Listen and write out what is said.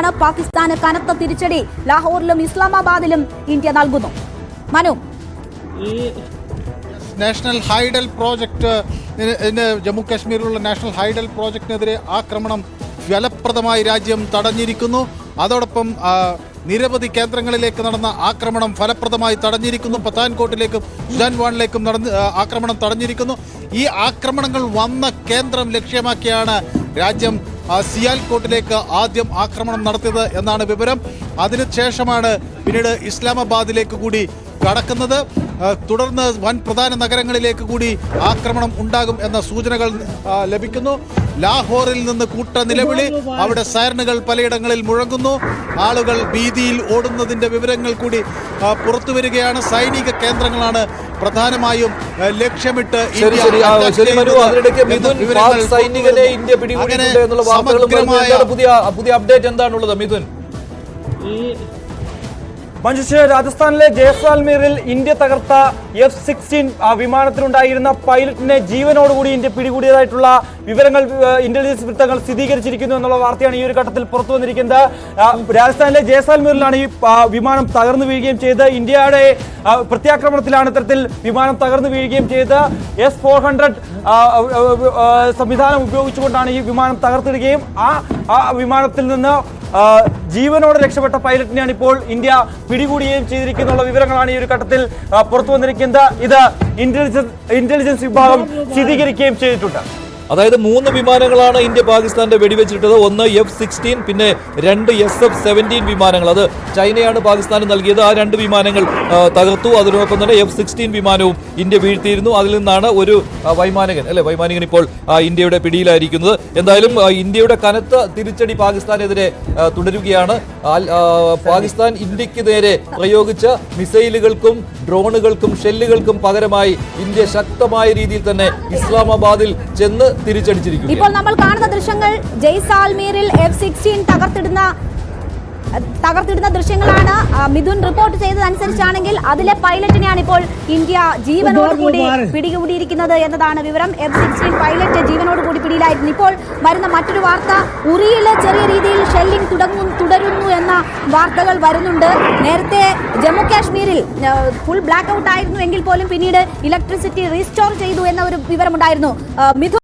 ആണ് പാകിസ്ഥാന് കനത്ത തിരിച്ചടി. ലാഹോറിലും ഇസ്ലാമാബാദിലും ഇന്ത്യ നൽകുന്നു. മനു. ഈ നാഷണൽ ഹൈഡൽ പ്രോജക്റ്റ് ജമ്മു കാശ്മീരിലുള്ള നാഷണൽ ഹൈഡൽ പ്രോജക്റ്റിനെതിരെ ആക്രമണം ഫലപ്രദമായി രാജ്യം തടഞ്ഞിരിക്കുന്നു. അതോടൊപ്പം നിരവധി കേന്ദ്രങ്ങളിലേക്ക് നടന്ന ആക്രമണം ഫലപ്രദമായി തടഞ്ഞിരിക്കുന്നു. പത്താൻകോട്ടിലേക്കും ഉദാൻവാണിലേക്കും നടന്ന് ആക്രമണം തടഞ്ഞിരിക്കുന്നു. ഈ ആക്രമണങ്ങൾ വന്ന കേന്ദ്രം ലക്ഷ്യമാക്കിയാണ് രാജ്യം സിയാൽകോട്ടിലേക്ക് ആദ്യം ആക്രമണം നടത്തിയത് എന്നാണ് വിവരം. അതിനുശേഷമാണ് പിന്നീട് ഇസ്ലാമാബാദിലേക്ക് കൂടി കടക്കുന്നത്. തുടർന്ന് വൻ പ്രധാന നഗരങ്ങളിലേക്ക് കൂടി ആക്രമണം ഉണ്ടാകും എന്ന സൂചനകൾ ലഭിക്കുന്നു. ലാഹോറിൽ നിന്ന് കൂട്ട നിലവിളി അവിടെ സൈറനുകൾ പലയിടങ്ങളിൽ മുഴങ്ങുന്നു. ആളുകൾ ഭീതിയിൽ ഓടുന്നതിന്റെ വിവരങ്ങൾ കൂടി പുറത്തു വരികയാണ്. സൈനിക കേന്ദ്രങ്ങളാണ് പ്രധാനമായും ലക്ഷ്യമിട്ട് സൈനികരെ ഇന്ത്യ പിടികൂടിയിട്ടുണ്ട് എന്നുള്ള വാർത്തകളും പുതിയ പുതിയ അപ്ഡേറ്റ് എന്താണുള്ളത് മിഥുൻ? ഈ മഞ്ജുഷ രാജസ്ഥാനിലെ ജയ്സാൽമീറിൽ ഇന്ത്യ തകർത്ത എഫ് സിക്സ്റ്റീൻ വിമാനത്തിലുണ്ടായിരുന്ന പൈലറ്റിനെ ജീവനോടുകൂടി ഇന്ത്യ പിടികൂടിയതായിട്ടുള്ള വിവരങ്ങൾ ഇന്റലിജൻസ് വൃത്തങ്ങൾ സ്ഥിരീകരിച്ചിരിക്കുന്നു എന്നുള്ള വാർത്തയാണ് ഈ ഒരു ഘട്ടത്തിൽ പുറത്തു വന്നിരിക്കുന്നത്. രാജസ്ഥാനിലെ ജയ്സാൽമീറിലാണ് ഈ വിമാനം തകർന്നു വീഴുകയും ചെയ്ത് ഇന്ത്യയുടെ പ്രത്യാക്രമണത്തിലാണ് ഇത്തരത്തിൽ വിമാനം തകർന്നു വീഴുകയും ചെയ്ത് എസ് ഫോർ ഹൺഡ്രഡ് സംവിധാനം ഉപയോഗിച്ചുകൊണ്ടാണ് ഈ വിമാനം തകർത്തിടുകയും ആ വിമാനത്തിൽ നിന്ന് ജീവനോടെ രക്ഷപ്പെട്ട പൈലറ്റിനെയാണ് ഇപ്പോൾ ഇന്ത്യ പിടികൂടുകയും ചെയ്തിരിക്കുന്നുള്ള വിവരങ്ങളാണ് ഈ ഒരു ഘട്ടത്തിൽ പുറത്തു വന്നിരിക്കുന്നത്. ഇത് ഇന്റലിജൻസ് ഇന്റലിജൻസ് വിഭാഗം സ്ഥിരീകരിക്കുകയും ചെയ്തിട്ടുണ്ട്. അതായത് മൂന്ന് വിമാനങ്ങളാണ് ഇന്ത്യ പാകിസ്ഥാന്റെ വെടിവെച്ചിട്ടത്. ഒന്ന് എഫ് സിക്സ്റ്റീൻ പിന്നെ രണ്ട് എസ് എഫ് സെവന്റീൻ വിമാനങ്ങൾ. അത് ചൈനയാണ് പാകിസ്ഥാന് നൽകിയത്. ആ രണ്ട് വിമാനങ്ങൾ തകർത്തു. അതിനോടൊപ്പം തന്നെ എഫ് സിക്സ്റ്റീൻ വിമാനവും ഇന്ത്യ വീഴ്ത്തിയിരുന്നു. അതിൽ നിന്നാണ് ഒരു വൈമാനികൻ അല്ലെ വൈമാനികൻ ഇപ്പോൾ ഇന്ത്യയുടെ പിടിയിലായിരിക്കുന്നത്. എന്തായാലും ഇന്ത്യയുടെ കനത്ത തിരിച്ചടി പാകിസ്ഥാനെതിരെ തുടരുകയാണ്. പാകിസ്ഥാൻ ഇന്ത്യയ്ക്ക് നേരെ പ്രയോഗിച്ച മിസൈലുകൾക്കും ഡ്രോണുകൾക്കും ഷെല്ലുകൾക്കും പകരമായി ഇന്ത്യ ശക്തമായ രീതിയിൽ തന്നെ ഇസ്ലാമാബാദിൽ ചെന്ന് തിരിച്ചടിച്ചിരിക്കുന്നു ഇപ്പോൾ നമ്മൾ കാണുന്ന ദൃശ്യങ്ങൾ ജയ്സാൽമീറിൽ എഫ് സിക്സ്റ്റീൻ തകർത്തിടുന്ന തകർത്തിടുന്ന ദൃശ്യങ്ങളാണ്. മിഥുൻ റിപ്പോർട്ട് ചെയ്തതനുസരിച്ചാണെങ്കിൽ അതിലെ പൈലറ്റിനെയാണ് ഇപ്പോൾ ഇന്ത്യ ജീവനോടുകൂടി പിടികൂടിയിരിക്കുന്നത് എന്നതാണ് വിവരം. എഫ് സിക്സ്റ്റീൻ പൈലറ്റ് ജീവനോടുകൂടി പിടിയിലായിരുന്നു. ഇപ്പോൾ വരുന്ന മറ്റൊരു വാർത്ത ഉറിയിൽ ചെറിയ രീതിയിൽ ഷെല്ലിംഗ് തുടങ്ങും തുടരുന്നു എന്ന വാർത്തകൾ വരുന്നുണ്ട്. നേരത്തെ ജമ്മു കാശ്മീരിൽ ഫുൾ ബ്ലാക്ക് ഔട്ട് ആയിരുന്നു എങ്കിൽ പോലും പിന്നീട് ഇലക്ട്രിസിറ്റി റീസ്റ്റോർ ചെയ്തു എന്ന ഒരു വിവരമുണ്ടായിരുന്നു. മിഥുൻ